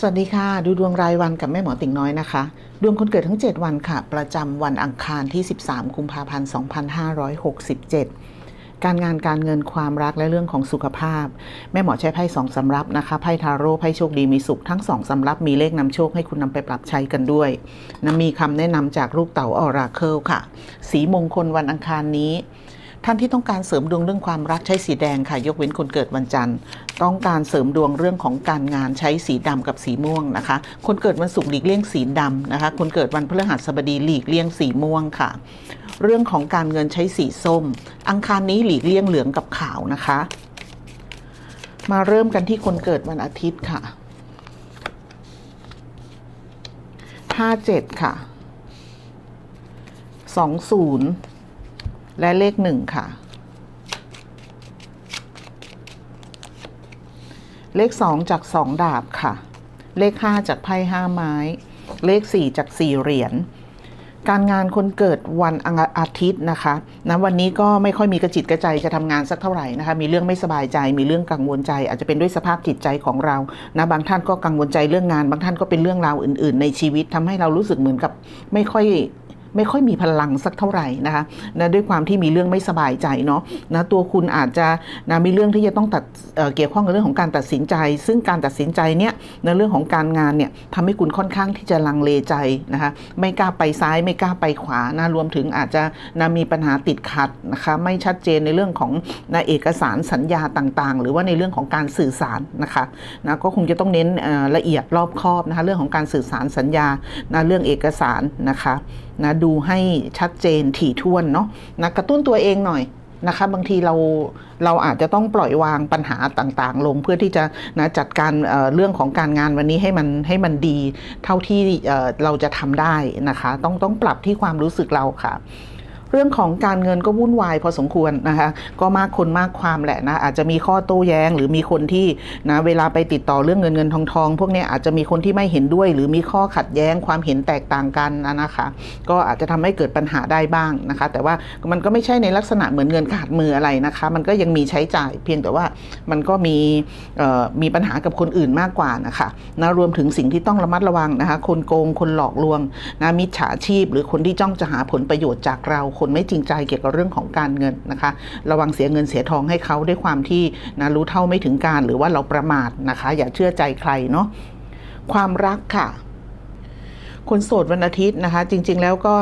สวัสดีค่ะ ดูดวงรายวันกับแม่หมอติ่งน้อยนะคะ ดวงคนเกิดทั้ง 7 วันค่ะ ประจำวันอังคารที่ 13 กุมภาพันธ์ 2567 การงานการเงินความรักและเรื่องของสุขภาพ แม่หมอใช้ไพ่สองสำรับนะคะไพ่ทาโร่ไพ่โชคดีมีสุขทั้งสองสำรับมีเลขนำโชคให้คุณนำไปปรับใช้กันด้วยนะมีคำแนะนำจากลูกเต๋าออราเคิลค่ะ สีมงคลวันอังคารนี้ ท่านที่ต้องการเสริมดวงเรื่องความรักใช้สีแดงค่ะ ยกเว้นคนเกิดวันจันทร์ ต้องการเสริมดวงเรื่องของการงานใช้สีดำกับสีม่วงนะคะ คนเกิดวันศุกร์หลีกเลี่ยงสีดำนะคะ คนเกิดวันพฤหัสบดีหลีกเลี่ยงสีม่วงค่ะ เรื่องของการเงินใช้สีส้ม อังคารนี้หลีกเลี่ยงเหลืองกับขาวนะคะ มาเริ่มกันที่คนเกิดวันอาทิตย์ค่ะ57ค่ะ20 และเลขหนึ่งค่ะ เลขสองจากสองดาบค่ะ เลขห้าจากไพ่ห้าไม้ เลขสี่จากสี่เหรียญการงานคนเกิดวันอาทิตย์นะคะนะวันนี้ก็ไม่ค่อยมีกระจิตกระใจจะทำงานสักเท่าไหร่นะคะ มีเรื่องไม่สบายใจ มีเรื่องกังวลใจ อาจจะเป็นด้วยสภาพจิตใจของเรา นะ บางท่านก็กังวลใจเรื่องงาน บางท่านก็เป็นเรื่องราวอื่น ๆ ในชีวิตทำให้เรารู้สึกเหมือนกับไม่ค่อย ไม่ค่อยมีพลังสักเท่าไหร่นะคะนะด้วยความที่มีเรื่องไม่สบายใจเนาะนะตัวคุณอาจจะนะมีเรื่องที่จะต้องตัดเเกี่ยวข้องกับเรื่องของการตัดสินใจ ซึ่งการตัดสินใจเนี่ยในเรื่องของการงานเนี่ยทำให้คุณค่อนข้างที่จะลังเลใจนะคะไม่กล้าไปซ้ายไม่กล้าไปขวานะรวมถึงอาจจะนะมีปัญหาติดขัดนะคะไม่ชัดเจนในเรื่องของนะเอกสารสัญญาต่างๆ หรือว่าในเรื่องของการสื่อสารนะคะนะก็คงจะต้องเน้นละเอียดรอบคอบนะคะเรื่องของการสื่อสารสัญญานะเรื่องเอกสารนะคะ นะดูให้ชัดเจนถี่ถ้วนเนาะนะกระตุ้นตัวเองหน่อยนะคะบางทีเราเราอาจจะต้องปล่อยวางปัญหาต่างๆ ลงเพื่อที่จะนะจัดการเเรื่องของการงานวันนี้ให้มันให้มันดี เท่าที่เราจะทำได้นะคะ ต้องต้องปรับที่ความรู้สึกเราค่ะ รื่องของการเงินก็วุ่นวายพอสมควรนะคะก็มากคนมากความแหละนะอาจจะมีข้อโต้แย้ง หรือมีคนที่นะเวลาไปติดต่อเรื่องเงินเงินทองทองพวกนี้อาจจะมีคนที่ไม่เห็นด้วย หรือมีข้อขัดแย้งความเห็นแตกต่างกันนะคะก็อาจจะทำให้เกิดปัญหาได้บ้างนะคะ แต่ว่ามันก็ไม่ใช่ในลักษณะเหมือนเงินขาดมืออะไรนะคะ มันก็ยังมีใช้จ่ายเพียงแต่ว่ามันก็มีมีปัญหากับคนอื่นมากกว่านะคะนะรวมถึงสิ่งที่ต้องระมัดระวังนะคะคนโกงคนหลอกลวงนะมิจฉาชีพ หรือคนที่จ้องจะหาผลประโยชน์จากเราคนไม่จริงใจเกี่ยวกับเรื่องของการเงินนะคะ ระวังเสียเงินเสียทองให้เขาด้วยความที่นะรู้เท่าไม่ถึงการหรือว่าเราประมาทนะคะ อย่าเชื่อใจใครเนาะความรักค่ะ คนโสดวันอาทิตย์นะคะ จริง ๆ แล้วก็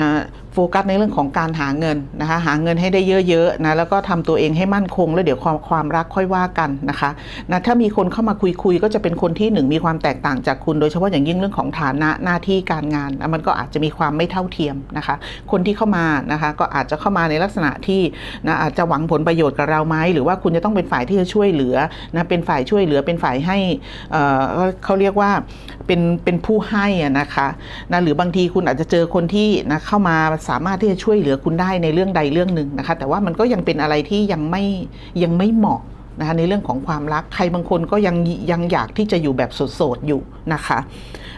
นะโฟกัสในเรื่องของการหาเงินนะคะหาเงินให้ได้เยอะๆนะแล้วก็ทำตัวเองให้มั่นคง แล้วเดี๋ยวความความรักค่อยว่ากันนะคะนะถ้ามีคนเข้ามาคุยคุยก็จะเป็นคนที่หนึ่งมีความแตกต่างจากคุณ โดยเฉพาะอย่างยิ่งเรื่องของฐานะหน้าที่การงานมันก็อาจจะมีความไม่เท่าเทียมนะคะ คนที่เข้ามานะคะก็อาจจะเข้ามาในลักษณะที่นะอาจจะหวังผลประโยชน์กับเราไหมหรือว่าคุณจะต้องเป็นฝ่ายที่จะช่วยเหลือนะเป็นฝ่ายช่วยเหลือเป็นฝ่ายให้เขาเรียกว่าเป็นเป็นผู้ให้นะคะนะหรือบางทีคุณอาจจะเจอคนที่นะเข้ามาสามารถที่จะช่วยเหลือคุณได้ในเรื่องใดเรื่องหนึ่งนะคะ แต่ว่ามันก็ยังเป็นอะไรที่ยังไม่ยังไม่เหมาะ นะคะในเรื่องของความรักใครบางคนก็ยังยังอยากที่จะอยู่แบบโสดๆอยู่นะคะ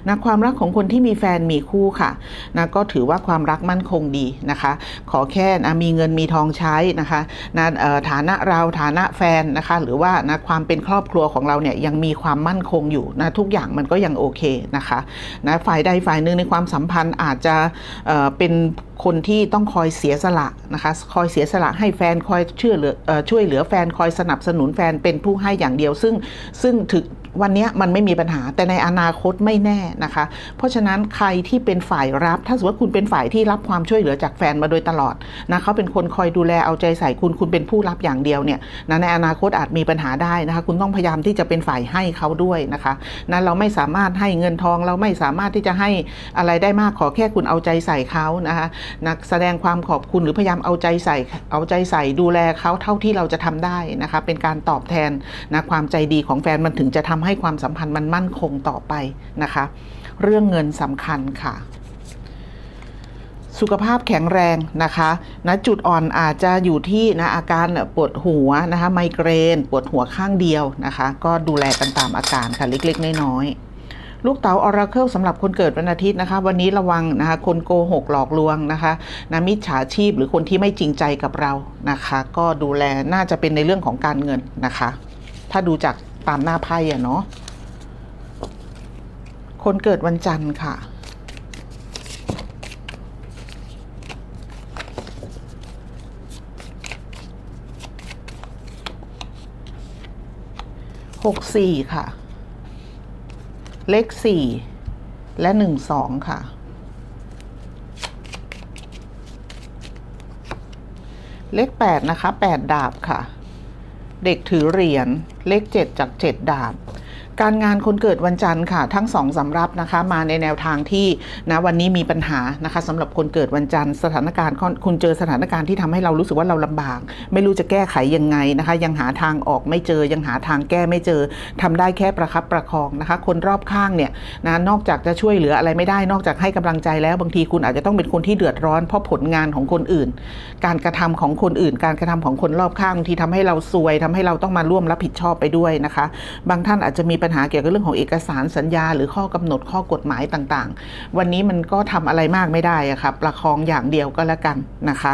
นะความรักของคนที่มีแฟนมีคู่ค่ะนะก็ถือว่าความรักมั่นคงดีนะคะ ขอแค่นะมีเงินมีทองใช้นะคะนะฐานะเราฐานะแฟนนะคะหรือว่านะความเป็นครอบครัวของเราเนี่ยยังมีความมั่นคงอยู่นะทุกอย่างมันก็ยังโอเคนะคะนะฝ่ายใดฝ่ายหนึ่งในความสัมพันธ์อาจจะเเป็นคนที่ต้องคอยเสียสละนะคะคอยเสียสละให้แฟนคอยเชื่อเหลือช่วยเหลือแฟนคอยสนับสนุนแฟนเป็นผู้ให้อย่างเดียว ซึ่งซึ่งถึง วันนี้มันไม่มีปัญหาแต่ในอนาคตไม่แน่นะคะ เพราะฉะนั้นใครที่เป็นฝ่ายรับ ถ้าสมมติว่าคุณเป็นฝ่ายที่รับความช่วยเหลือจากแฟนมาโดยตลอดนะเขาเป็นคนคอยดูแลเอาใจใส่คุณคุณเป็นผู้รับอย่างเดียวเนี่ยนะในอนาคตอาจมีปัญหาได้นะคะ คุณต้องพยายามที่จะเป็นฝ่ายให้เขาด้วยนะคะนะเราไม่สามารถให้เงินทองเราไม่สามารถที่จะให้อะไรได้มากขอแค่คุณเอาใจใส่เขานะคะนะแสดงความขอบคุณหรือพยายามเอาใจใส่เอาใจใส่ดูแลเขาเท่าที่เราจะทำได้นะคะ เป็นการตอบแทนนะความใจดีของแฟนมันถึงจะทำให้ความสัมพันธ์มันมั่นคงต่อไปนะคะ เรื่องเงินสำคัญค่ะ สุขภาพแข็งแรงนะคะนะจุดอ่อนอาจจะอยู่ที่นะอาการปวดหัวนะคะ ไมเกรน ปวดหัวข้างเดียวนะคะ ก็ดูแลกันตามอาการค่ะเล็กๆ น้อยๆลูกเต๋าออราเคิลสำหรับคนเกิดวันอาทิตย์นะคะ วันนี้ระวังนะคะ คนโกหกหลอกลวงนะคะนะมิจฉาชีพหรือคนที่ไม่จริงใจกับเรานะคะ ก็ดูแลน่าจะเป็นในเรื่องของการเงินนะคะ ถ้าดูจาก ตามหน้าไพ่อะเนาะคนเกิดวันจันทร์ค่ะ หกสี่ค่ะ เลขสี่และหนึ่งสองค่ะ เลขแปดนะคะแปดดาบค่ะ เด็กถือเหรียญ เลขเจ็ดจากเจ็ดดาบ การงานคนเกิดวันจันทร์ค่ะ ทั้งสองสำรับนะคะ มาในแนวทางที่นะวันนี้มีปัญหานะคะสำหรับคนเกิดวันจันทร์สถานการณ์คุณเจอสถานการณ์ที่ทำให้เรารู้สึกว่าเราลำบาก ไม่รู้จะแก้ไขยังไงนะคะ ยังหาทางออกไม่เจอยังหาทางแก้ไม่เจอทำได้แค่ประคับประคองนะคะ คนรอบข้างเนี่ยนะนอกจากจะช่วยเหลืออะไรไม่ได้นอกจากให้กำลังใจแล้วบางทีคุณอาจจะต้องเป็นคนที่เดือดร้อน เพราะผลงานของคนอื่น การกระทำของคนอื่น การกระทำของคนรอบข้างบางทีทำให้เราซวยทำให้เราต้องมาร่วมรับผิดชอบไปด้วยนะคะ บางท่านอาจจะมีปัญหาเกี่ยวกับเรื่องของเอกสารสัญญา หรือข้อกำหนดข้อกฎหมายต่างๆ วันนี้มันก็ทำอะไรมากไม่ได้อะค่ะประคองอย่างเดียวก็แล้วกันนะคะ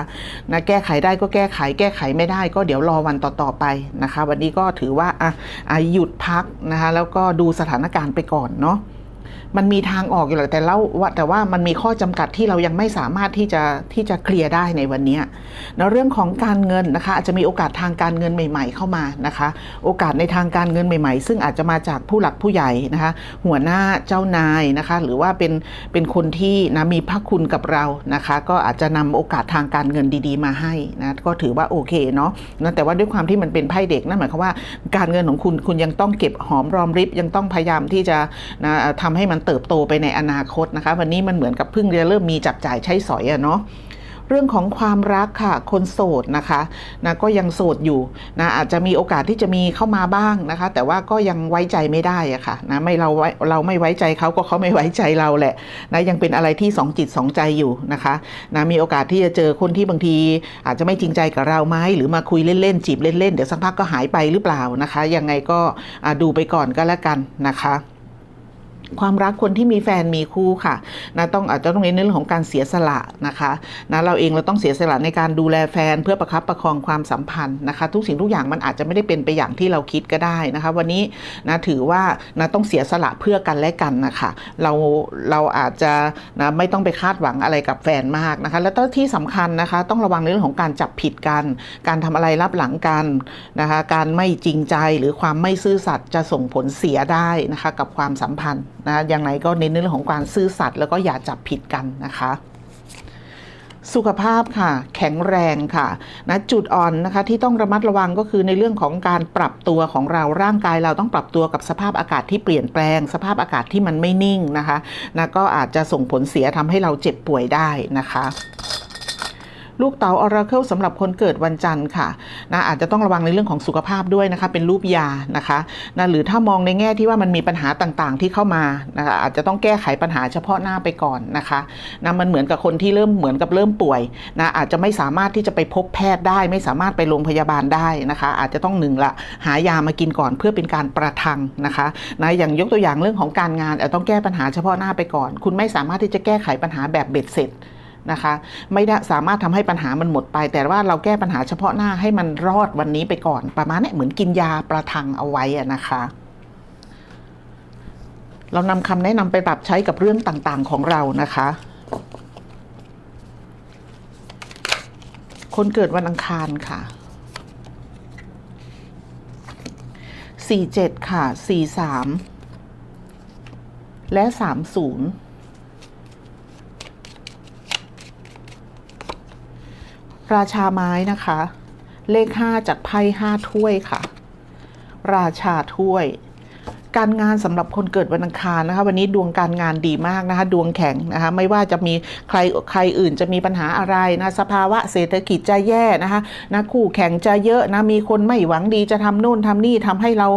นะแก้ไขได้ก็แก้ไข แก้ไขไม่ได้ก็เดี๋ยวรอวันต่อๆไปนะคะ วันนี้ก็ถือว่าอะอะหยุดพักนะคะแล้วก็ดูสถานการณ์ไปก่อนเนาะ มันมีทางออกอยู่แหละแต่เล่าว่าแต่ว่ามันมีข้อจำกัดที่เรายังไม่สามารถที่จะที่จะเคลียร์ได้ในวันนี้นะเรื่องของการเงินนะคะอาจจะมีโอกาสทางการเงินใหม่ ๆ เข้ามานะคะ โอกาสในทางการเงินใหม่ ๆ ซึ่งอาจจะมาจากผู้หลักผู้ใหญ่นะคะ หัวหน้าเจ้านายนะคะ หรือว่าเป็นเป็นคนที่นะมีพระคุณกับเรานะคะ ก็อาจจะนำโอกาสทางการเงินดี ๆ มาให้นะก็ถือว่าโอเคเนาะนะแต่ว่าด้วยความที่มันเป็นไพ่เด็กนั่นหมายความว่าการเงินของคุณคุณยังต้องเก็บหอมรอมริบยังต้องพยายามที่จะนะทำให้มันเติบโตไปในอนาคตนะคะ วันนี้มันเหมือนกับเพิ่งจะเริ่มมีจับจ่ายใช้สอยอะเนาะเรื่องของความรักค่ะ คนโสดนะคะนะก็ยังโสดอยู่นะอาจจะมีโอกาสที่จะมีเข้ามาบ้างนะคะ แต่ว่าก็ยังไว้ใจไม่ได้อะค่ะนะไม่เราไว้เราไม่ไว้ใจเขาก็เขาไม่ไว้ใจเราแหละนะยังเป็นอะไรที่สองจิตสองใจอยู่นะคะนะมีโอกาสที่จะเจอคนที่บางที อาจจะไม่จริงใจกับเราไหมหรือมาคุยเล่นๆจีบเล่นๆเดี๋ยวสักพักก็หายไปหรือเปล่านะคะ ยังไงก็ดูไปก่อนก็แล้วกันนะคะ ความรักคนที่มีแฟนมีคู่ค่ะนะต้องอาจจะต้องเน้นเรื่องของการเสียสละนะคะนะเราเองเราต้องเสียสละในการดูแลแฟนเพื่อประคับประคองความสัมพันธ์นะคะ ทุกสิ่งทุกอย่างมันอาจจะไม่ได้เป็นไปอย่างที่เราคิดก็ได้นะคะ วันนี้นะถือว่านะต้องเสียสละเพื่อกันและกันนะคะเราเราอาจจะนะไม่ต้องไปคาดหวังอะไรกับแฟนมากนะคะ แล้วที่สำคัญนะคะ ต้องระวังในเรื่องของการจับผิดกัน การทำอะไรรับหลังกันนะคะ การไม่จริงใจหรือความไม่ซื่อสัตย์จะส่งผลเสียได้นะคะ กับความสัมพันธ์ นะอย่างไรก็เน้นในเรื่องของการซื่อสัตย์แล้วก็อย่าจับผิดกันนะคะสุขภาพค่ะ แข็งแรงค่ะนะจุดอ่อนนะคะที่ต้องระมัดระวังก็คือในเรื่องของการปรับตัวของเราร่างกายเราต้องปรับตัวกับสภาพอากาศที่เปลี่ยนแปลง สภาพอากาศที่มันไม่นิ่งนะคะนะก็อาจจะส่งผลเสียทำให้เราเจ็บป่วยได้นะคะ ลูกเต๋าออราเคิลสำหรับคนเกิดวันจันทร์ค่ะนะอาจจะต้องระวังในเรื่องของสุขภาพด้วยนะคะเป็นรูปยานะคะนะหรือถ้ามองในแง่ที่ว่ามันมีปัญหาต่างๆ ที่เข้ามานะคะอาจจะต้องแก้ไขปัญหาเฉพาะหน้าไปก่อนนะคะนะมันเหมือนกับคนที่เริ่มเหมือนกับเริ่มป่วยนะอาจจะไม่สามารถที่จะไปพบแพทย์ได้ ไม่สามารถไปโรงพยาบาลได้นะคะ อาจจะต้องหนึ่งละหายามากินก่อนเพื่อเป็นการประทังนะคะนะอย่างยกตัวอย่างเรื่องของการงานอาจจะต้องแก้ปัญหาเฉพาะหน้าไปก่อน คุณไม่สามารถที่จะแก้ไขปัญหาแบบเบ็ดเสร็จ นะคะ ไม่ได้สามารถทำให้ปัญหามันหมดไป แต่ว่าเราแก้ปัญหาเฉพาะหน้าให้มันรอดวันนี้ไปก่อน ประมาณนี้เหมือนกินยาประทังเอาไว้นะคะเรานำคำแนะนำไปปรับใช้กับเรื่องต่างๆของเรานะคะ คนเกิดวันอังคารค่ะ 47 ค่ะ 43 และ 30 ราชาไม้นะคะ เลขห้าจากไพ่ห้าถ้วยค่ะ ราชาถ้วย การงานสำหรับคนเกิดวันอังคารนะคะ วันนี้ดวงการงานดีมากนะคะ ดวงแข็งนะคะ ไม่ว่าจะมีใครใครอื่นจะมีปัญหาอะไรนะสภาวะเศรษฐกิจจะแย่นะคะนะคู่แข่งจะเยอะนะมีคนไม่หวังดีจะทำนู่นทำนี่ทำให้เรา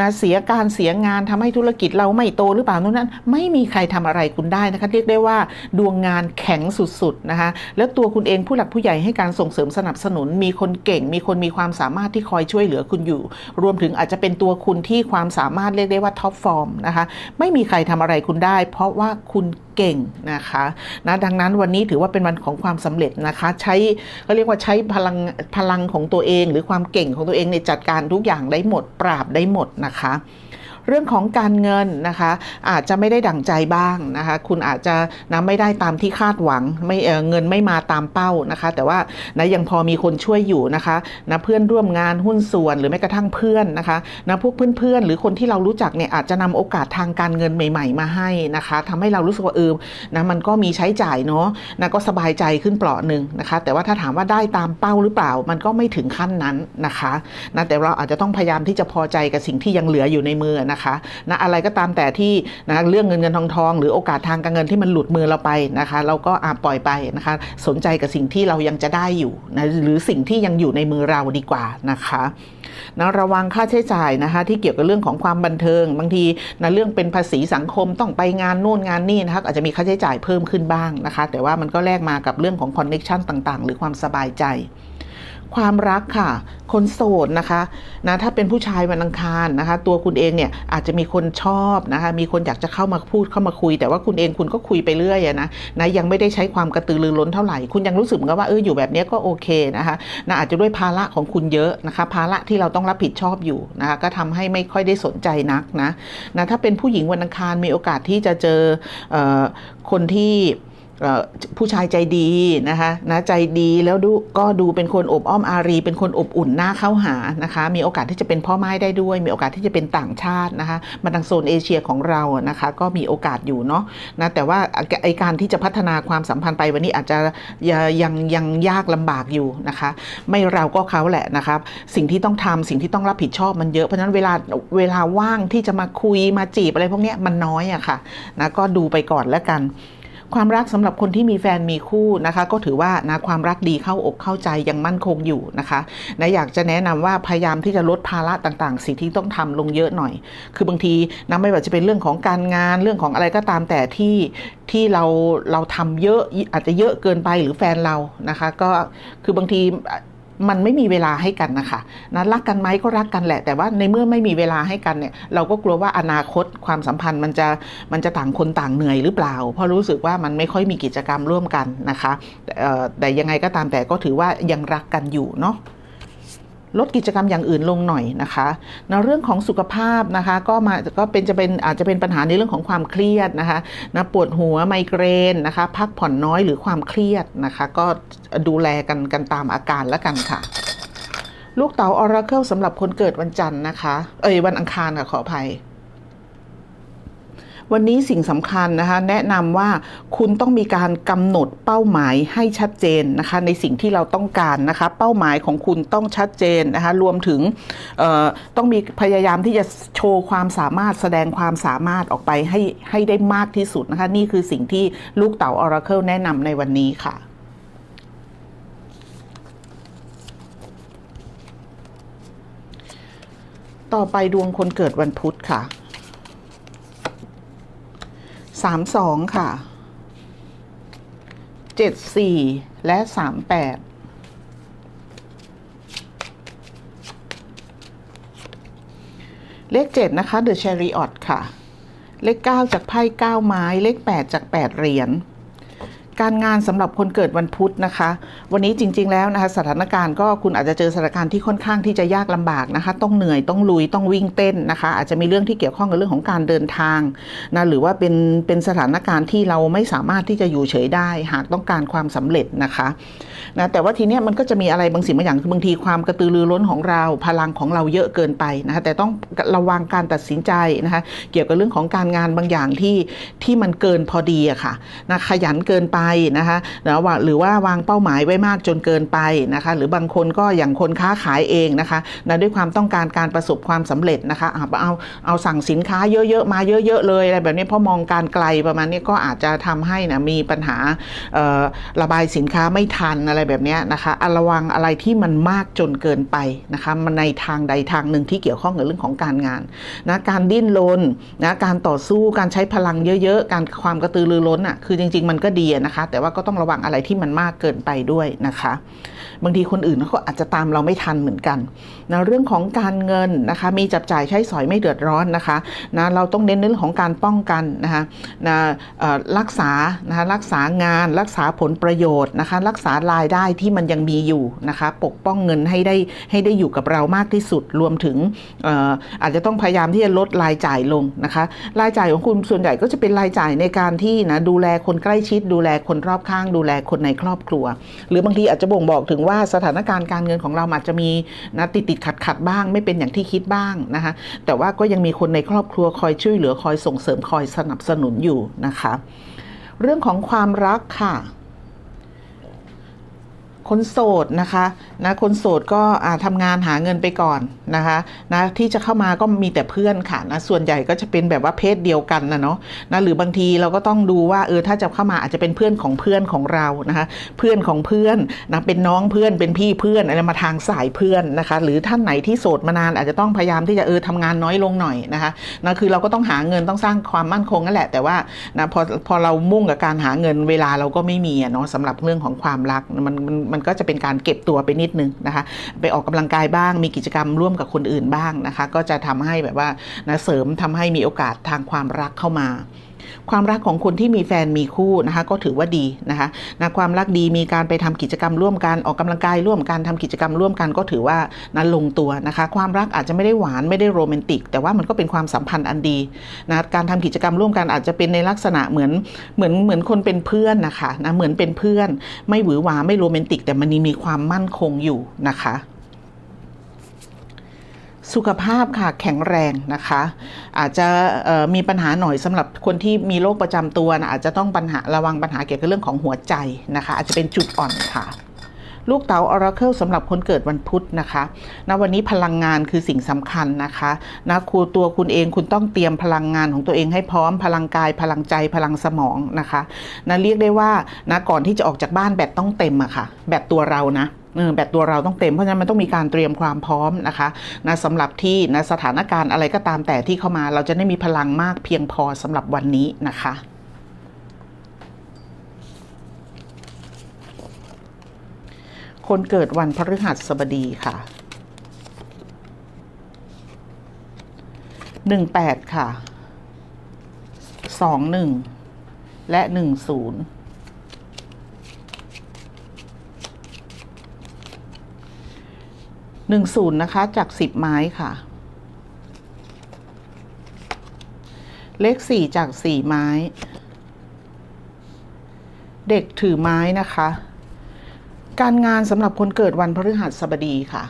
นะเสียการเสียงานทำให้ธุรกิจเราไม่โตหรือเปล่านั้นไม่มีใครทำอะไรคุณได้นะคะ เรียกได้ว่าดวงงานแข็งสุดๆนะคะ แล้วตัวคุณเองผู้หลักผู้ใหญ่ให้การส่งเสริมสนับสนุน มีคนเก่ง มีคนมีความสามารถที่คอยช่วยเหลือคุณอยู่ รวมถึงอาจจะเป็นตัวคุณที่ความสามารถเรียกได้ว่าท็อปฟอร์มนะคะไม่มีใครทำอะไรคุณได้ เพราะว่าคุณเก่งนะคะนะดังนั้นวันนี้ถือว่าเป็นวันของความสำเร็จนะคะ ใช้เขาเรียกว่าใช้พลังพลังของตัวเอง หรือความเก่งของตัวเองในจัดการทุกอย่างได้หมดปราบได้หมดนะคะ เรื่องของการเงินนะคะ อาจจะไม่ได้ดั่งใจบ้างนะคะ คุณอาจจะนะไม่ได้ตามที่คาดหวังไม่เเงินไม่มาตามเป้านะคะ แต่ว่านะยังพอมีคนช่วยอยู่นะคะนะเพื่อนร่วมงานหุ้นส่วนหรือแม้กระทั่งเพื่อนนะคะนะพวกเพื่อนๆ หรือคนที่เรารู้จักเนี่ยอาจจะนำโอกาสทางการเงินใหม่ ๆ มาให้นะคะทำให้เรารู้สึกว่าเออนะมันก็มีใช้จ่ายเนาะนะก็สบายใจขึ้นเปราหนึ่งนะคะ แต่ว่าถ้าถามว่าได้ตามเป้าหรือเปล่ามันก็ไม่ถึงขั้นนั้นนะคะนะแต่เราอาจจะต้องพยายามที่จะพอใจกับสิ่งที่ยังเหลืออยู่ในมือนะคะนะอะไรก็ตามแต่ที่นะเรื่องเงินเงินทองทองหรือโอกาสทางการเงินที่มันหลุดมือเราไปนะคะ เราก็อาปล่อยไปนะคะ สนใจกับสิ่งที่เรายังจะได้อยู่นะหรือสิ่งที่ยังอยู่ในมือเราดีกว่านะคะนะระวังค่าใช้จ่ายนะคะ ที่เกี่ยวกับเรื่องของความบันเทิง บางทีนะเรื่องเป็นภาษีสังคมต้องไปงานโน่นงานนี่นะคะอาจจะมีค่าใช้จ่ายเพิ่มขึ้นบ้างนะคะ แต่ว่ามันก็แลกมากับเรื่องของคอนเน็ชันต่างๆ หรือความสบายใจ ความรักค่ะ คนโสดนะคะนะถ้าเป็นผู้ชายวันอังคารนะคะ ตัวคุณเองเนี่ยอาจจะมีคนชอบนะคะ มีคนอยากจะเข้ามาพูดเข้ามาคุย แต่ว่าคุณเองคุณก็คุยไปเรื่อยนะนะยังไม่ได้ใช้ความกระตือรือร้นเท่าไหร่ คุณยังรู้สึกเหมือนกับว่าเอออยู่แบบนี้ก็โอเคนะคะนะอาจจะด้วยภาระของคุณเยอะนะคะ ภาระที่เราต้องรับผิดชอบอยู่นะคะก็ทำให้ไม่ค่อยได้สนใจนักนะนะถ้าเป็นผู้หญิงวันอังคารมีโอกาสที่จะเจอออคนที่ ผู้ชายใจดีนะคะนะใจดีแล้วดูก็ดูเป็นคนอบอ้อมอารี เป็นคนอบอุ่นหน้าเข้าหานะคะ มีโอกาสที่จะเป็นพ่อไม้ได้ด้วย มีโอกาสที่จะเป็นต่างชาตินะคะมาทางโซนเอเชียของเราอะนะคะ ก็มีโอกาสอยู่เนาะนะแต่ว่าไอการที่จะพัฒนาความสัมพันธ์ไปวันนี้อาจจะยังยังยากลำบากอยู่นะคะ ไม่เราก็เขาแหละนะครับ สิ่งที่ต้องทำสิ่งที่ต้องรับผิดชอบมันเยอะเพราะฉะนั้นเวลาเวลาว่างที่จะมาคุยมาจีบอะไรพวกนี้มันน้อยอะค่ะนะก็ดูไปก่อนแล้วกัน ความรักสำหรับคนที่มีแฟนมีคู่นะคะ ก็ถือว่านะความรักดีเข้าอกเข้าใจยังมั่นคงอยู่นะคะนะอยากจะแนะนำว่าพยายามที่จะลดภาระต่างๆ สิ่งที่ต้องทำลงเยอะหน่อย คือบางทีนะไม่ว่าจะเป็นเรื่องของการงานเรื่องของอะไรก็ตามแต่ที่ที่เราเราทำเยอะอาจจะเยอะเกินไปหรือแฟนเรานะคะ ก็คือบางที มันไม่มีเวลาให้กันนะคะนะรักกันไหมก็รักกันแหละ แต่ว่าในเมื่อไม่มีเวลาให้กันเนี่ยเราก็กลัวว่าอนาคตความสัมพันธ์มันจะมันจะต่างคนต่างเหนื่อยหรือเปล่า เพราะรู้สึกว่ามันไม่ค่อยมีกิจกรรมร่วมกันนะคะแต่เอ่อแต่ยังไงก็ตามแต่ก็ถือว่ายังรักกันอยู่เนาะ ลดกิจกรรมอย่างอื่นลงหน่อยนะคะในเรื่องของสุขภาพนะคะ ก็มาก็เป็นจะเป็นอาจจะเป็นปัญหาในเรื่องของความเครียดนะคะนะปวดหัวไมเกรนนะคะ พักผ่อนน้อยหรือความเครียดนะคะ ก็ดูแลกันกันตามอาการแล้วกันค่ะ ลูกเต๋าออราเคิลสำหรับคนเกิดวันจันทร์นะคะ เอ้ยวันอังคารค่ะขออภัย วันนี้สิ่งสำคัญนะคะ แนะนำว่าคุณต้องมีการกำหนดเป้าหมายให้ชัดเจนนะคะ ในสิ่งที่เราต้องการนะคะ เป้าหมายของคุณต้องชัดเจนนะคะ รวมถึงต้องมีพยายามที่จะโชว์ความสามารถแสดงความสามารถออกไปให้ให้ได้มากที่สุดนะคะ นี่คือสิ่งที่ลูกเต๋าออราเคิลแนะนำในวันนี้ค่ะต่อไปดวงคนเกิดวันพุธค่ะ สามสองค่ะเจ็ดสี่และสามแปดเลขเจ็ดนะคะ The Chariot ค่ะ เลขเก้าจากไพ่เก้าไม้ เลขแปดจากแปดเหรียญ การงานสำหรับคนเกิดวันพุธนะคะ วันนี้จริง ๆ แล้วนะคะสถานการณ์ก็คุณอาจจะเจอสถานการณ์ที่ค่อนข้างที่จะยากลำบากนะคะ ต้องเหนื่อยต้องลุยต้องวิ่งเต้นนะคะ อาจจะมีเรื่องที่เกี่ยวข้องกับเรื่องของการเดินทางนะหรือว่าเป็นเป็นสถานการณ์ที่เราไม่สามารถที่จะอยู่เฉยได้ หากต้องการความสำเร็จนะคะนะแต่ว่าทีเนี้ยมันก็จะมีอะไรบางสิ่งบางอย่างคือบางทีความกระตือรือร้นของเราพลังของเราเยอะเกินไปนะคะแต่ต้องระวังการตัดสินใจนะคะเกี่ยวกับเรื่องของการงานบางอย่างที่ที่มันเกินพอดีอะค่ะนะขยันเกินไปนะคะะวหรือว่าวางเป้าหมายไว้มากจนเกินไปนะคะหรือบางคนก็อย่างคนค้าขายเองนะคะนะด้วยความต้องการการประสบความสำเร็จนะคะอะเอาเอาสั่งสินค้าเยอะๆมาเยอะๆเลยอะไรแบบนี้พราะมองการไกลประมาณนี้ก็อาจจะทำให้นะมีปัญหาระบายสินค้าไม่ทันอะไรแบบนี้นะคะระวังอะไรที่มันมากจนเกินไปนะคะมันในทางใดทางหนึ่งที่เกี่ยวข้องกับเรื่องของการงานนะการดิ้นรนนะการต่อสู้การใช้พลังเยอะๆการความกระตือรือร้นอะคือจริง ๆ มันก็ดีอะนะคะ แต่ว่าก็ต้องระวังอะไรที่มันมากเกินไปด้วยนะคะ บางทีคนอื่นเขาอาจจะตามเราไม่ทันเหมือนกันนะเรื่องของการเงินนะคะ มีจับจ่ายใช้สอยไม่เดือดร้อนนะคะนะเราต้องเน้นเรื่องของการป้องกันนะคะนะรักษานะคะรักษางานรักษาผลประโยชน์นะคะ รักษารายได้ที่มันยังมีอยู่นะคะ ปกป้องเงินให้ได้ให้ได้อยู่กับเรามากที่สุดรวมถึงอออาจจะต้องพยายามที่จะลดรายจ่ายลงนะคะ รายจ่ายของคุณส่วนใหญ่ก็จะเป็นรายจ่ายในการที่นะดูแลคนใกล้ชิด ดูแลคนรอบข้าง ดูแลคนในครอบครัว หรือบางทีอาจจะบ่งบอกถึงว่าว่าสถานการณ์การเงินของเราอาจจะมีนะติดติดขัดขัดบ้าง ไม่เป็นอย่างที่คิดบ้างนะคะแต่ว่าก็ยังมีคนในครอบครัวคอยช่วยเหลือคอยส่งเสริมคอยสนับสนุนอยู่นะคะ เรื่องของความรักค่ะ คนโสดนะคะนะคนโสดก็อ่าทำงานหาเงินไปก่อนนะคะนะที่จะเข้ามาก็มีแต่เพื่อนค่ะนะส่วนใหญ่ก็จะเป็นแบบว่าเพศเดียวกันนะเนาะนะหรือบางทีเราก็ต้องดูว่าเออถ้าจะเข้ามาอาจจะเป็นเพื่อนของเพื่อนของเรานะคะเพื่อนของเพื่อนนะเป็นน้องเพื่อนเป็นพี่เพื่อนอะไรมาทางสายเพื่อนนะคะ หรือท่านไหนที่โสดมานานอาจจะต้องพยายามที่จะเออทำงานน้อยลงหน่อยนะคะนะคือเราก็ต้องหาเงินต้องสร้างความมั่นคงนั่นแหละ แต่ว่านะพอพอเรามุ่งกับการหาเงินเวลาเราก็ไม่มีเนาะสำหรับเรื่องของความรักมันมันมันก็จะเป็นการเก็บตัวไปนิดนึงนะคะ ไปออกกำลังกายบ้าง มีกิจกรรมร่วมกับคนอื่นบ้างนะคะ ก็จะทำให้แบบว่านะเสริมทำให้มีโอกาสทางความรักเข้ามา ความรักของคนที่มีแฟนมีคู่นะคะก็ถือว่าดีนะคะนะความรักดีมีการไปทำกิจกรรมร่วมกันออกกำลังกายร่วมกันทำกิจกรรมร่วมกันก็ถือว่านะลงตัวนะคะ ความรักอาจจะไม่ได้หวานไม่ได้โรแมนติก แต่ว่ามันก็เป็นความสัมพันธ์อันดีนะการทำกิจกรรมร่วมกันอาจจะเป็นในลักษณะเหมือนเหมือนเหมือนคนเป็นเพื่อนนะคะนะเหมือนเป็นเพื่อน ไม่หวือหวาไม่โรแมนติก แต่มันมีความมั่นคงอยู่นะคะ สุขภาพค่ะแข็งแรงนะคะ อาจจะมีปัญหาหน่อยสำหรับคนที่มีโรคประจำตัวนะอาจจะต้องปัญหาระวังปัญหาเกี่ยวกับเรื่องของหัวใจนะคะ อาจจะเป็นจุดอ่อนค่ะ ลูกเต๋าออราเคิลสำหรับคนเกิดวันพุธนะคะณวันนี้พลังงานคือสิ่งสำคัญนะคะนะครูตัวคุณเองคุณต้องเตรียมพลังงานของตัวเองให้พร้อมพลังกายพลังใจพลังสมองนะคะนะเรียกได้ว่านะก่อนที่จะออกจากบ้านแบตต้องเต็มอะค่ะ แบตตัวเรานะ แบตตัวเราต้องเต็มเพราะฉะนั้นมันต้องมีการเตรียมความพร้อมนะคะนะสำหรับที่นะสถานการณ์อะไรก็ตามแต่ที่เข้ามา เราจะได้มีพลังมากเพียงพอสำหรับวันนี้นะคะคนเกิดวันพฤหัสบดีค่ะ 18 ค่ะ 21 และ 10 หนึ่งศูนย์นะคะจากสิบไม้ค่ะ เลขสี่จากสี่ไม้ เด็กถือไม้นะคะ การงานสำหรับคนเกิดวันพฤหัสบดีค่ะ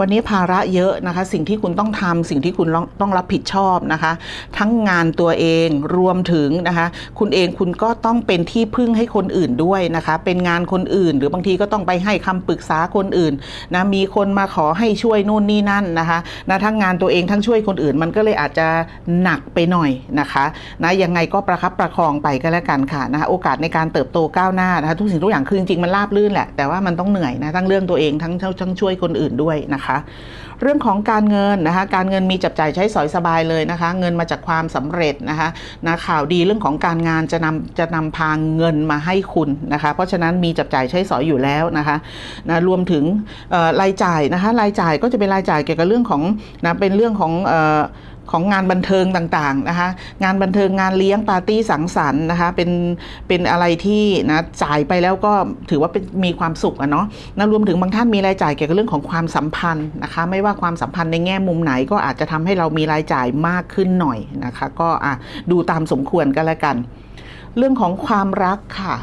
วันนี้ภาระเยอะนะคะ สิ่งที่คุณต้องทำสิ่งที่คุณต้องรับผิดชอบนะคะ ทั้งงานตัวเองรวมถึงนะคะ คุณเองคุณก็ต้องเป็นที่พึ่งให้คนอื่นด้วยนะคะ เป็นงานคนอื่น หรือบางทีก็ต้องไปให้คำปรึกษาคนอื่นนะมีคนมาขอให้ช่วยนู่นนี่นั่นนะคะนะทั้งงานตัวเองทั้งช่วยคนอื่น มันก็เลยอาจจะหนักไปหน่อยนะคะนะยังไงก็ประคับประคองไปก็แล้วกันค่ะนะคะโอกาสในการเติบโตก้าวหน้านะคะทุกสิ่งทุกอย่างคือจริงๆมันราบลื่นแหละแต่ว่ามันต้องเหนื่อยนะทั้งเรื่องตัวเองทั้งทั้งช่วยคนอื่นด้วยนะคะเรื่องของการเงินนะคะ การเงินมีจับจ่ายใช้สอยสบายเลยนะคะ เงินมาจากความสำเร็จนะคะนะข่าวดีเรื่องของการงานจะนำจะนำพางเงินมาให้คุณนะคะ เพราะฉะนั้นมีจับจ่ายใช้สอยอยู่แล้วนะคะนะรวมถึงรายจ่ายนะคะรายจ่ายก็จะเป็นรายจ่ายเกี่ยวกับเรื่องของนะเป็นเรื่องของเของงานบันเทิงต่างๆนะคะงานบันเทิงงานเลี้ยงปาร์ตี้สังสรรค์นะคะเป็นเป็นอะไรที่นะจ่ายไปแล้วก็ถือว่าเป็นมีความสุขอะเนาะนะรวมถึงบางท่านมีรายจ่ายเกี่ยวกับเรื่องของความสัมพันธ์นะคะไม่ว่าความสัมพันธ์ในแง่มุมไหนก็อาจจะทำให้เรามีรายจ่ายมากขึ้นหน่อยนะคะก็อะดูตามสมควรก็แล้วกัน เรื่องของความรักค่ะ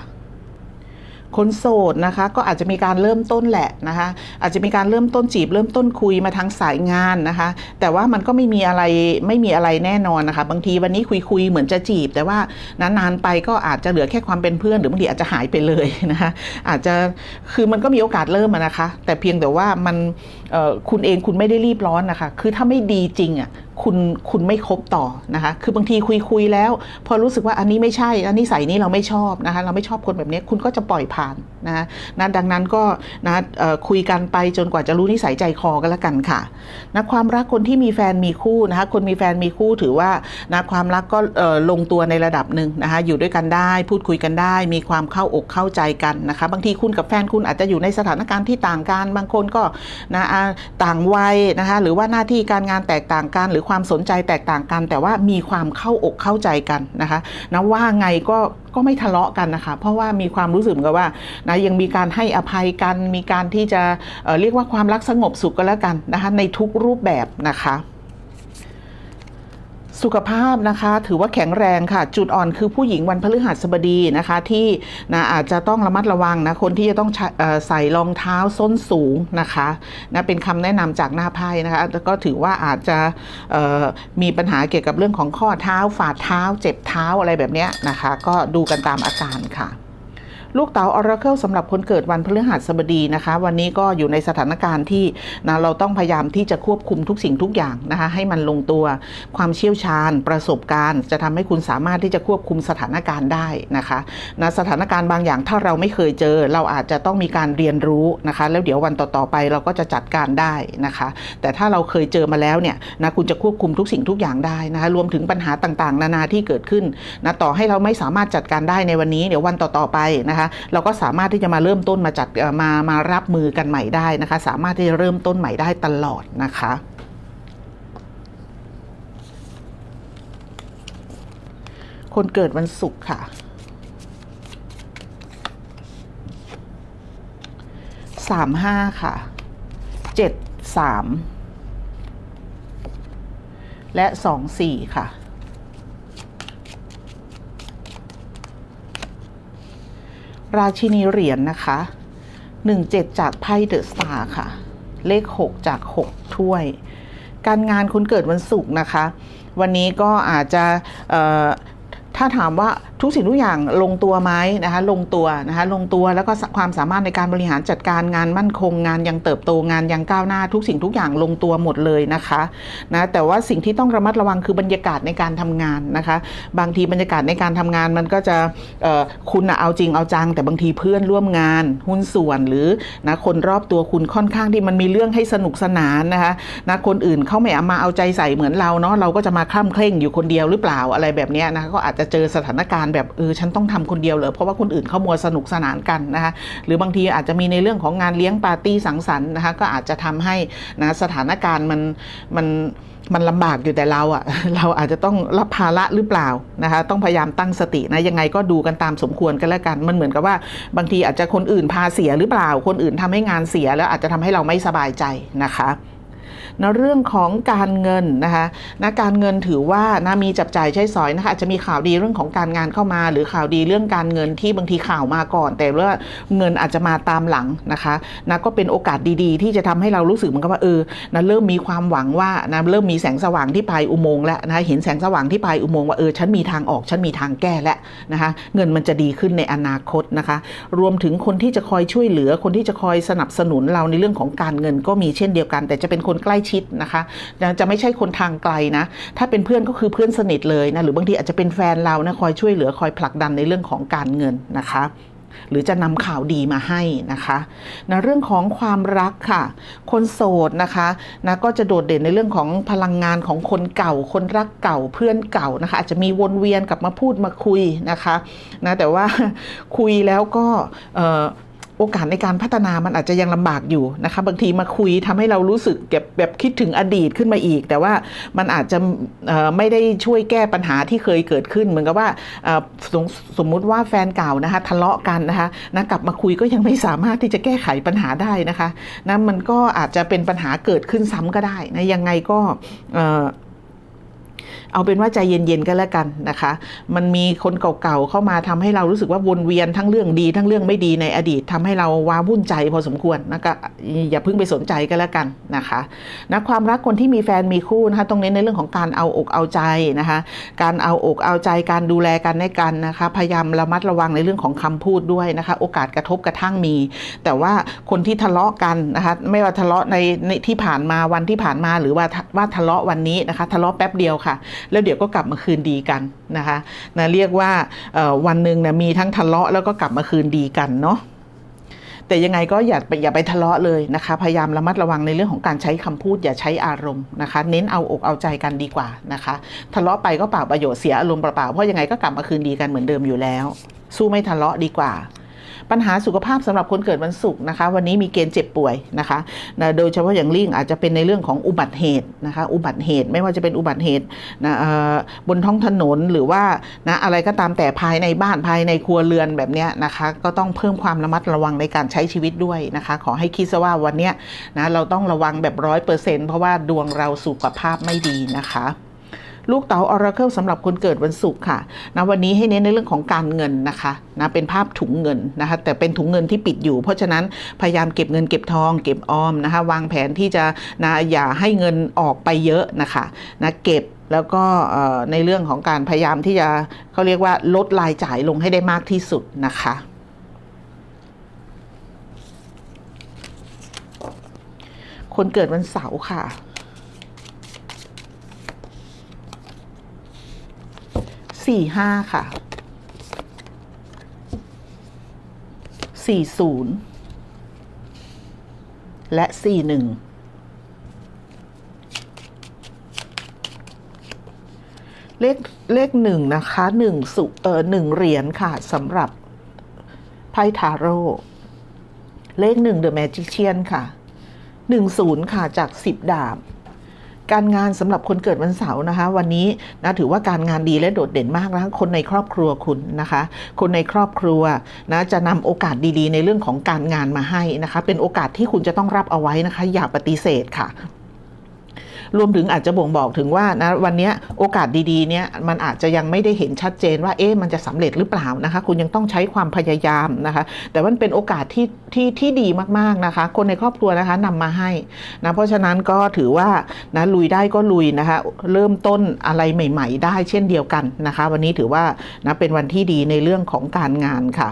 คนโสดนะคะ ก็อาจจะมีการเริ่มต้นแหละนะคะ อาจจะมีการเริ่มต้นจีบ เริ่มต้นคุยมาทางสายงานนะคะ แต่ว่ามันก็ไม่มีอะไรไม่มีอะไรแน่นอนนะคะ บางทีวันนี้คุยคุยเหมือนจะจีบ แต่ว่านานๆไปก็อาจจะเหลือแค่ความเป็นเพื่อน หรือบางทีอาจจะหายไปเลยนะคะอาจจะคือมันก็มีโอกาสเริ่มนะคะ แต่เพียงแต่ว่ามันคุณเองคุณไม่ได้รีบร้อนนะคะ คือถ้าไม่ดีจริงอะ คุณคุณไม่คบต่อนะคะ คือบางทีคุยคุยแล้ว พอรู้สึกว่าอันนี้ไม่ใช่ อันนี้ใส่นี้เราไม่ชอบนะคะ เราไม่ชอบคนแบบนี้คุณก็จะปล่อยผ่านนะนะดังนั้นก็นะเอ่อคุยกันไปจนกว่าจะรู้นิสัยใจคอกันแล้วกันค่ะนะความรักคนที่มีแฟนมีคู่นะคะ คนมีแฟนมีคู่ถือว่านะความรักก็เอ่อลงตัวในระดับหนึ่งนะคะอยู่ด้วยกันได้พูดคุยกันได้ มีความเข้าอกเข้าใจกันนะคะ บางทีคุณกับแฟนคุณอาจจะอยู่ในสถานการณ์ที่ต่างกัน บางคนก็นะอาต่างวัยนะคะหรือว่าหน้าที่การงานแตกต่างกันหรือความสนใจแตกต่างกัน แต่ว่ามีความเข้าอกเข้าใจกันนะคะนะว่าไงก็ก็ไม่ทะเลาะกันนะคะ เพราะว่ามีความรู้สึกกับว่านะยังมีการให้อภัยกัน มีการที่จะเเรียกว่าความรักสงบสุขก็แล้วกันนะคะในทุกรูปแบบนะคะ สุขภาพนะคะถือว่าแข็งแรงค่ะ จุดอ่อนคือผู้หญิงวันพฤหัสบดีนะคะ ที่นะอาจจะต้องระมัดระวังนะคนที่จะต้องใส่รองเท้าส้นสูงนะคะนะเป็นคำแนะนำจากหน้าไพ่นะคะแล้วก็ถือว่าอาจจะมีปัญหาเกี่ยวกับเรื่องของข้อเท้าฝ่าเท้า เจ็บเท้าอะไรแบบนี้นะคะ ก็ดูกันตามอาการค่ะ ลูกเต๋าออราเคิลสำหรับคนเกิดวันพฤหัสบดีนะคะ วันนี้ก็อยู่ในสถานการณ์ที่นะเราต้องพยายามที่จะควบคุมทุกสิ่งทุกอย่างนะคะ ให้มันลงตัวความเชี่ยวชาญประสบการณ์ จะทำให้คุณสามารถที่จะควบคุมสถานการณ์ได้นะคะนะสถานการณ์บางอย่างถ้าเราไม่เคยเจอ เราอาจจะต้องมีการเรียนรู้นะคะ แล้วเดี๋ยววันต่อๆไปเราก็จะจัดการได้นะคะ แต่ถ้าเราเคยเจอมาแล้วเนี่ยนะคุณจะควบคุมทุกสิ่งทุกอย่างได้นะคะรวมถึงปัญหาต่างๆ นานาที่เกิดขึ้นนะต่อให้เราไม่สามารถจัดการได้ในวันนี้เดี๋ยววันต่อๆไปนะคะเราก็สามารถที่จะมาเริ่มต้นมาจัดมามารับมือกันใหม่ได้นะคะ สามารถที่จะเริ่มต้นใหม่ได้ตลอดนะคะคนเกิดวันศุกร์ค่ะ สามห้าค่ะ เจ็ดสาม และสองสี่ค่ะ ราชินีเหรียญนะคะหนึ่งเจ็ดจากไพ่เดอะสตาร์ค่ะ เลขหกจากหกถ้วย การงานคุณเกิดวันศุกร์นะคะ วันนี้ก็อาจจะถ้าถามว่า ทุกสิ่งทุกอย่างลงตัวไหมนะคะลงตัวนะคะลงตัวแล้วก็ความสามารถในการบริหารจัดการงานมั่นคงงานยังเติบโตงานยังก้าวหน้า ทุกสิ่งทุกอย่างลงตัวหมดเลยนะคะนะแต่ว่าสิ่งที่ต้องระมัดระวังคือบรรยากาศในการทำงานนะคะ บางทีบรรยากาศในการทำงานมันก็จะคุณเอาจริงเอาจัง แต่บางทีเพื่อนร่วมงาน หุ้นส่วนหรือนะคนรอบตัวคุณค่อนข้างที่มันมีเรื่องให้สนุกสนานนะคะนะคนอื่นเขาไม่เอามาเอาใจใส่เหมือนเราเนาะเราก็จะมาคล่ำเคร่งอยู่คนเดียวหรือเปล่าอะไรแบบนี้นะคะก็อาจจะเจอสถานการณ์แบบเออฉันต้องทำคนเดียวเหรอเพราะว่าคนอื่นเขามัวสนุกสนานกันนะคะหรือบางทีอาจจะมีในเรื่องของงานเลี้ยงปาร์ตี้สังสรรค์นะคะก็อาจจะทำให้นะสถานการณ์มันมันมันลำบากอยู่แต่เราอะเราอาจจะต้องรับภาระหรือเปล่านะคะต้องพยายามตั้งสตินะยังไงก็ดูกันตามสมควรกันแล้วกัน มันเหมือนกับว่าบางทีอาจจะคนอื่นพาเสียหรือเปล่า คนอื่นทำให้งานเสียแล้วอาจจะทำให้เราไม่สบายใจนะคะ นะเรื่องของการเงินนะคะนะการเงินถือว่านะมีจับจ่ายใช้สอยนะคะอาจจะมีข่าวดีเรื่องของการงานเข้ามา หรือข่าวดีเรื่องการเงินที่บางทีข่าวมาก่อน แต่ว่าเงินอาจจะมาตามหลังนะคะนะก็เป็นโอกาสดีๆ ที่จะทำให้เรารู้สึกเหมือนกับว่าเออนะเริ่มมีความหวังว่านะเริ่มมีแสงสว่างที่ปลายอุโมงค์แล้วนะคะเห็นแสงสว่างที่ปลายอุโมงค์ว่าเออฉันมีทางออกฉันมีทางแก้แล้วนะคะเงินมันจะดีขึ้นในอนาคตนะคะ รวมถึงคนที่จะคอยช่วยเหลือ คนที่จะคอยสนับสนุนเราในเรื่องของการเงินก็มีเช่นเดียวกัน แต่จะเป็นคนใกล้ชิดนะคะจะไม่ใช่คนทางไกลนะ ถ้าเป็นเพื่อนก็คือเพื่อนสนิทเลยนะหรือบางทีอาจจะเป็นแฟนเรานะคอยช่วยเหลือคอยผลักดันในเรื่องของการเงินนะคะหรือจะนำข่าวดีมาให้นะคะนะเรื่องของความรักค่ะ คนโสดนะคะนะก็จะโดดเด่นในเรื่องของพลังงานของคนเก่า คนรักเก่าเพื่อนเก่านะคะอาจจะมีวนเวียนกลับมาพูดมาคุยนะคะนะแต่ว่าคุยแล้วก็ โอกาสในการพัฒนามันอาจจะยังลำบากอยู่นะคะบางทีมาคุยทำให้เรารู้สึกเก็บแบบคิดถึงอดีตขึ้นมาอีก แต่ว่ามันอาจจะไม่ได้ช่วยแก้ปัญหาที่เคยเกิดขึ้น เหมือนกับว่าสมสมมุติว่าแฟนเก่านะคะทะเลาะกันนะคะนะกลับมาคุยก็ยังไม่สามารถที่จะแก้ไขปัญหาได้นะคะนะมันก็อาจจะเป็นปัญหาเกิดขึ้นซ้ำก็ได้นะยังไงก็ เอาเป็นว่าใจเย็นๆก็แล้วกันนะคะ มันมีคนเก่าๆเข้ามาทำให้เรารู้สึกว่าวนเวียนทั้งเรื่องดี ทั้งเรื่องไม่ดีในอดีตทำให้เราว้าวุ่นใจพอสมควรนะก็อย่าเพิ่งไปสนใจก็แล้วกันนะคะนะความรักคนที่มีแฟนมีคู่นะคะตรงนี้ในเรื่องของการเอาอกเอาใจนะคะ การเอาอกเอาใจการดูแลกันในกันนะคะ พยายามระมัดระวังในเรื่องของคำพูดด้วยนะคะ โอกาสกระทบกระทั่งมี แต่ว่าคนที่ทะเลาะกันนะคะไม่ว่าทะเลาะในในที่ผ่านมาวันที่ผ่านมาหรือว่าว่าทะเลาะวันนี้นะคะ ทะเลาะแป๊บเดียวค่ะแล้วเดี๋ยวก็กลับมาคืนดีกันนะคะนะเรียกว่าวันหนึ่งนะมีทั้งทะเลาะแล้วก็กลับมาคืนดีกันเนาะแต่ยังไงก็อย่าไปอย่าไปทะเลาะเลยนะคะ พยายามระมัดระวังในเรื่องของการใช้คำพูดอย่าใช้อารมณ์นะคะ เน้นเอาอกเอาใจกันดีกว่านะคะ ทะเลาะไปก็เปล่าประโยชน์เสียอารมณ์เปล่าเพราะยังไงก็กลับมาคืนดีกันเหมือนเดิมอยู่แล้ว สู้ไม่ทะเลาะดีกว่า ปัญหาสุขภาพสำหรับคนเกิดวันศุกร์นะคะ วันนี้มีเกณฑ์เจ็บป่วยนะคะนะโดยเฉพาะอย่างยิ่งอาจจะเป็นในเรื่องของอุบัติเหตุนะคะอุบัติเหตุไม่ว่าจะเป็นอุบัติเหตุนะบนท้องถนนหรือว่านะอะไรก็ตามแต่ภายในบ้านภายในครัวเรือนแบบนี้นะคะก็ต้องเพิ่มความระมัดระวังในการใช้ชีวิตด้วยนะคะ ขอให้คิดซะว่าวันนี้นะเราต้องระวังแบบร้อยเปอร์เซ็นต์เพราะว่าดวงเราสุขภาพไม่ดีนะคะ ลูกเต๋าออราเคิลสำหรับคนเกิดวันศุกร์ค่ะนะวันนี้ให้เน้นในเรื่องของการเงินนะคะนะเป็นภาพถุงเงินนะคะแต่เป็นถุงเงินที่ปิดอยู่ เพราะฉะนั้นพยายามเก็บเงินเก็บทอง เก็บออมนะคะวางแผนที่จะนะอย่าให้เงินออกไปเยอะนะคะนะเก็บแล้วก็ในเรื่องของการพยายามที่จะเขาเรียกว่าลดรายจ่ายลงให้ได้มากที่สุดนะคะคนเกิดวันเสาร์ค่ะ สี่ห้าค่ะสี่ศูนย์และสี่หนึ่งเลขเลขหนึ่งนะคะหนึ่งสุเออหนึ่งเหรียญค่ะสำหรับไพ่ทาโร่เลขหนึ่งเดอะแมจิเชียนค่ะหนึ่งศูนย์ค่ะจากสิบดาบ การงานสำหรับคนเกิดวันเสาร์นะคะ วันนี้นะถือว่าการงานดีและโดดเด่นมากนะคนในครอบครัวคุณนะคะ คนในครอบครัวนะจะนำโอกาสดีๆ ในเรื่องของการงานมาให้นะคะ เป็นโอกาสที่คุณจะต้องรับเอาไว้นะคะ อย่าปฏิเสธค่ะ รวมถึงอาจจะบ่งบอกถึงว่านะวันนี้โอกาสดีๆเนี่ยมันอาจจะยังไม่ได้เห็นชัดเจนว่าเอ๊ะมันจะสำเร็จหรือเปล่านะคะ คุณยังต้องใช้ความพยายามนะคะ แต่ว่ามันเป็นโอกาสที่ที่ที่ดีมากๆนะคะ คนในครอบครัวนะคะนำมาให้นะเพราะฉะนั้นก็ถือว่านะลุยได้ก็ลุยนะคะ เริ่มต้นอะไรใหม่ ๆ ได้เช่นเดียวกันนะคะ วันนี้ถือว่านะเป็นวันที่ดีในเรื่องของการงานค่ะ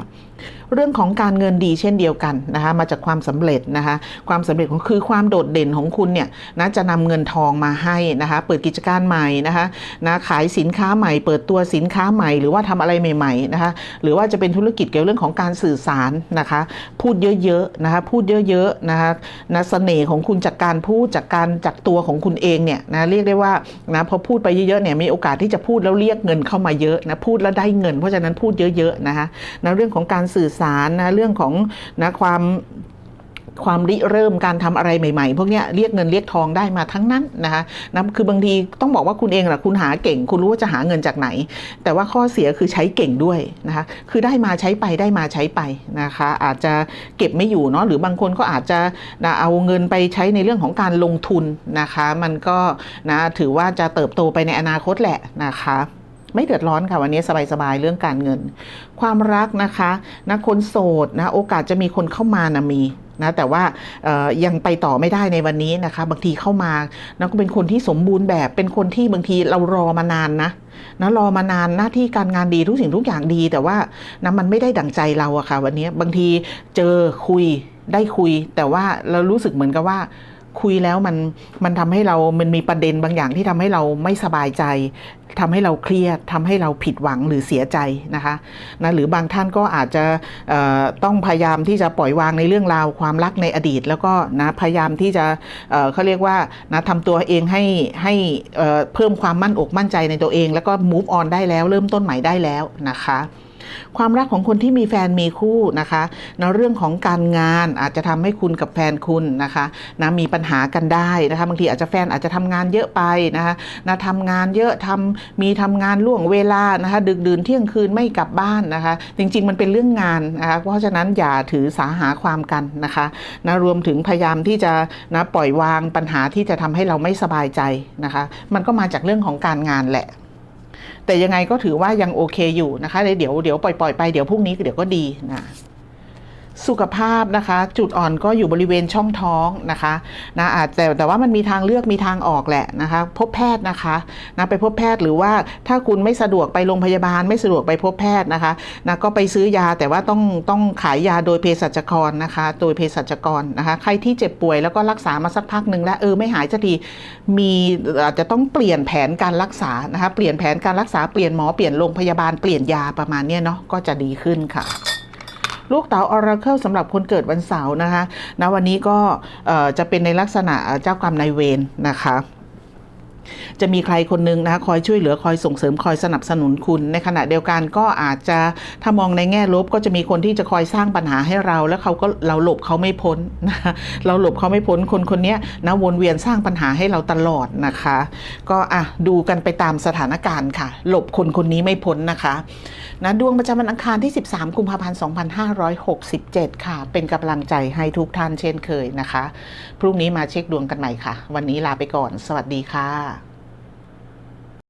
เรื่องของการเงินดีเช่นเดียวกันนะคะมาจากความสำเร็จนะคะความสำเร็จของคือความโดดเด่นของคุณเนี่ยนะจะนำเงินทองมาให้นะคะเปิดกิจการใหม่นะคะนะขายสินค้าใหม่ เปิดตัวสินค้าใหม่ หรือว่าทำอะไรใหม่ๆนะคะหรือว่าจะเป็นธุรกิจเกี่ยวเรื่องของการสื่อสารนะคะพูดเยอะๆนะคะพูดเยอะๆนะคะนะเสน่ห์ของคุณจากการพูดจากการจากตัวของคุณเองเนี่ยนะเรียกได้ว่านะพอพูดไปเยอะๆเนี่ยมีโอกาสที่จะพูดแล้วเรียกเงินเข้ามาเยอะนะพูดแล้วได้เงิน เพราะฉะนั้นพูดเยอะๆนะคะนะเรื่องของการสื่อสารนะเรื่องของนะความความริเริ่มการทำอะไรใหม่ๆ พวกนี้เรียกเงินเรียกทองได้มาทั้งนั้นนะคะนะคือบางทีต้องบอกว่าคุณเองแหละคุณหาเก่ง คุณรู้ว่าจะหาเงินจากไหน แต่ว่าข้อเสียคือใช้เก่งด้วยนะคะ คือได้มาใช้ไปได้มาใช้ไปนะคะ อาจจะเก็บไม่อยู่เนาะหรือบางคนก็อาจจะนะเอาเงินไปใช้ในเรื่องของการลงทุนนะคะ มันก็นะถือว่าจะเติบโตไปในอนาคตแหละนะคะ ไม่เดือดร้อนค่ะวันนี้สบายๆเรื่องการเงิน ความรักนะคะนะคนโสดนะโอกาสจะมีคนเข้ามานะมีนะแต่ว่ายังไปต่อไม่ได้ในวันนี้นะคะ บางทีเข้ามานะก็เป็นคนที่สมบูรณ์แบบเป็นคนที่บางทีเรารอมานานนะนะรอมานานหน้าที่การงานดีทุกสิ่งทุกอย่างดี แต่ว่านะมันไม่ได้ดั่งใจเราอะค่ะ วันนี้บางทีเจอคุยได้คุย แต่ว่าเรารู้สึกเหมือนกับว่า คุยแล้วมันมันทำให้เรามันมีประเด็นบางอย่างที่ทำให้เราไม่สบายใจทำให้เราเครียดทำให้เราผิดหวังหรือเสียใจนะคะนะหรือบางท่านก็อาจจะต้องพยายามที่จะปล่อยวางในเรื่องราวความรักในอดีต แล้วก็นะพยายามที่จะเเขาเรียกว่านะทำตัวเองให้ให้เอ่อเพิ่มความมั่นอกมั่นใจในตัวเอง แล้วก็ move on ได้แล้ว เริ่มต้นใหม่ได้แล้วนะคะ ความรักของคนที่มีแฟนมีคู่นะคะนะเรื่องของการงานอาจจะทำให้คุณกับแฟนคุณนะคะนะมีปัญหากันได้นะคะบางทีอาจจะแฟนอาจจะทำงานเยอะไปนะคะนะทำงานเยอะทำมีทำงานล่วงเวลานะคะดึกดื่นเที่ยงคืนไม่กลับบ้านนะคะ จริง ๆ มันเป็นเรื่องงานนะคะเพราะฉะนั้นอย่าถือสาหาความกันนะคะนะรวมถึงพยายามที่จะนะปล่อยวางปัญหาที่จะทำให้เราไม่สบายใจนะคะ มันก็มาจากเรื่องของการงานแหละ แต่ยังไงก็ถือว่ายังโอเคอยู่นะคะเดี๋ยวเดี๋ยวปล่อยปล่อยไปเดี๋ยวพรุ่งนี้เดี๋ยวก็ดีนะ สุขภาพนะคะ จุดอ่อนก็อยู่บริเวณช่องท้องนะคะนะอาจแต่แต่ว่ามันมีทางเลือกมีทางออกแหละนะคะ พบแพทย์นะคะนะไปพบแพทย์หรือว่าถ้าคุณไม่สะดวกไปโรงพยาบาล ไม่สะดวกไปพบแพทย์นะคะนะก็ไปซื้อยาแต่ว่าต้องต้องขายยาโดยเภสัชกรนะคะ โดยเภสัชกรนะคะ ใครที่เจ็บป่วยแล้วก็รักษามาสักพักหนึ่งแล้วเออไม่หายสักทีมีอาจจะต้องเปลี่ยนแผนการรักษานะคะเปลี่ยนแผนการรักษาเปลี่ยนหมอเปลี่ยนโรงพยาบาลเปลี่ยนยาประมาณนี้เนาะก็จะดีขึ้นค่ะ ลูกเต๋าออราเคิลสำหรับคนเกิดวันเสาร์นะคะณวันนี้ก็จะเป็นในลักษณะเจ้ากรรมนายเวรนะคะจะมีใครคนหนึงนะคะคอยช่วยเหลือคอยส่งเสริมคอยสนับสนุนคุณ ในขณะเดียวกันก็อาจจะถ้ามองในแง่ลบก็จะมีคนที่จะคอยสร้างปัญหาให้เรา แล้วเขาก็เราหลบเขาไม่พ้นนะเราหลบเขาไม่พ้นคนคนนี้นะวนเวียนสร้างปัญหาให้เราตลอดนะคะ ก็อะดูกันไปตามสถานการณ์ค่ะ หลบคนคนนี้ไม่พ้นนะคะนะดวงประจำวันอังคารที่ 13 กุมภาพันธ์ 2567 ค่ะ เป็นกำลังใจให้ทุกท่านเช่นเคยนะคะ พรุ่งนี้มาเช็คดวงกันใหม่ค่ะ วันนี้ลาไปก่อน สวัสดีค่ะ